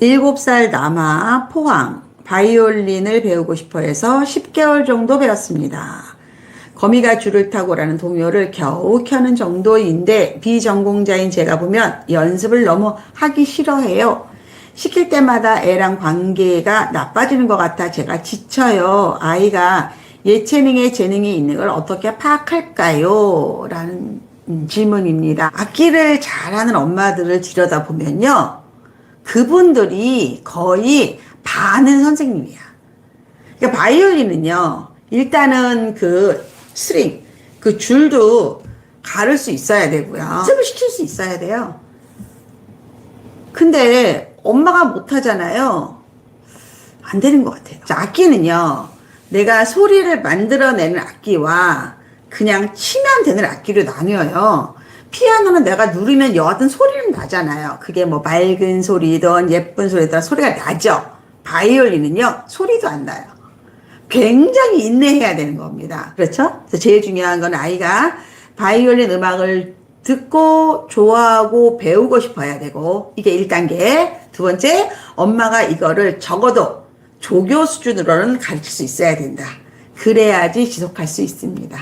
7살 남아 포항 바이올린을 배우고 싶어 해서 10개월 정도 배웠습니다. 거미가 줄을 타고라는 동요를 겨우 켜는 정도인데 비전공자인 제가 보면 연습을 너무 하기 싫어해요. 시킬 때마다 애랑 관계가 나빠지는 것 같아 제가 지쳐요. 아이가 예체능에 재능이 있는 걸 어떻게 파악할까요? 라는 음, 질문입니다. 악기를 잘하는 엄마들을 들여다보면요. 그분들이 거의 반은 선생님이야. 그러니까 바이올린은요. 일단은 그 스트링, 그 줄도 가를 수 있어야 되고요. 연습을 시킬 수 있어야 돼요. 근데 엄마가 못하잖아요. 안 되는 것 같아요. 자, 악기는요. 내가 소리를 만들어내는 악기와 그냥 치면 되는 악기로 나뉘어요. 피아노는 내가 누르면 여하튼 소리는 나잖아요. 그게 뭐 맑은 소리든 예쁜 소리든 소리가 나죠. 바이올린은요. 소리도 안 나요. 굉장히 인내해야 되는 겁니다. 그렇죠? 그래서 제일 중요한 건 아이가 바이올린 음악을 듣고 좋아하고 배우고 싶어야 되고 이게 1단계. 두 번째, 엄마가 이거를 적어도 조교 수준으로는 가르칠 수 있어야 된다. 그래야지 지속할 수 있습니다.